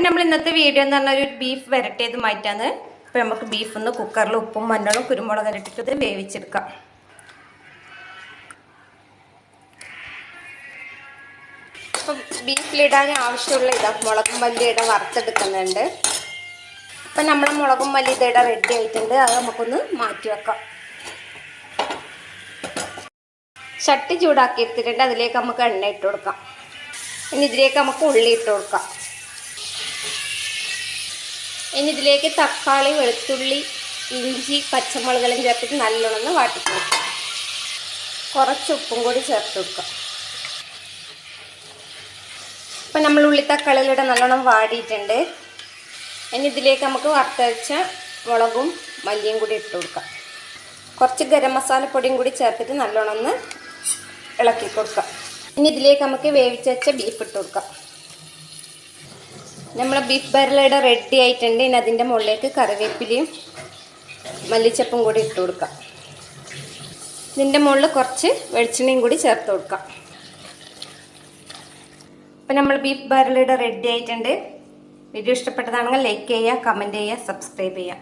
നമ്മൾ ഇന്നത്തെ വീഡിയോ എന്ന് പറഞ്ഞാൽ ഒരു ബീഫ് വരട്ടിയത് മാറ്റാന്ന് അപ്പം നമുക്ക് ബീഫ് ഒന്ന് കുക്കറിൽ ഉപ്പും മഞ്ഞളും കുരുമുളകും ഇട്ടിട്ട് ഇത് വേവിച്ചെടുക്കാം. അപ്പം ബീഫിലിടാൻ ആവശ്യമുള്ള ഇതാ മുളകും മല്ലിയുടെ വറുത്തെടുക്കുന്നുണ്ട്. അപ്പം നമ്മൾ മുളകും മല്ലി ഇട റെഡി ആയിട്ടുണ്ട്. അത് നമുക്കൊന്ന് മാറ്റി വെക്കാം. ചട്ടി ചൂടാക്കി എടുത്തിട്ടുണ്ട് അതിലേക്ക് നമുക്ക് എണ്ണ ഇട്ട് കൊടുക്കാം. ഇനി ഇതിലേക്ക് നമുക്ക് ഉള്ളി ഇട്ട് കൊടുക്കാം. ഇനി ഇതിലേക്ക് തക്കാളി വെളുത്തുള്ളി ഇഞ്ചി പച്ചമുളകളും ചേർത്തിട്ട് നല്ലോണം വാട്ടി കൊടുക്കാം കുറച്ച് ഉപ്പും കൂടി ചേർത്ത് വെക്കുക. ഇപ്പം നമ്മൾ ഉള്ളി തക്കാളിയിലൂടെ നല്ലോണം വാടിയിട്ടുണ്ട്. ഇനി ഇതിലേക്ക് നമുക്ക് വറുത്തരച്ച മുളകും മല്ലിയും കൂടി ഇട്ട് കൊടുക്കാം. കുറച്ച് ഗരം മസാലപ്പൊടിയും കൂടി ചേർത്തിട്ട് നല്ലോണം ഒന്ന് ഇളക്കി കൊടുക്കാം. ഇനി ഇതിലേക്ക് നമുക്ക് വേവിച്ച് വെച്ച ബീഫ് ഇട്ട് കൊടുക്കാം. നമ്മൾ ബീഫ് ബരലയുടെ റെഡി ആയിട്ടുണ്ട്. ഇനി അതിന്റെ മുകളിലേക്ക് കറിവേപ്പിലയും മല്ലിച്ചപ്പും കൂടി ഇട്ട് കൊടുക്കാം. ഇതിന്റെ മുകളിൽ കുറച്ച് വെളിച്ചെണ്ണയും കൂടി ചേർത്ത് കൊടുക്കാം. അപ്പം നമ്മൾ ബീഫ് ബരലയുടെ റെഡി ആയിട്ടുണ്ട്. വീഡിയോ ഇഷ്ടപ്പെട്ടതാണെങ്കിൽ ലൈക്ക് ചെയ്യുക കമന്റ് ചെയ്യുക സബ്സ്ക്രൈബ് ചെയ്യുക.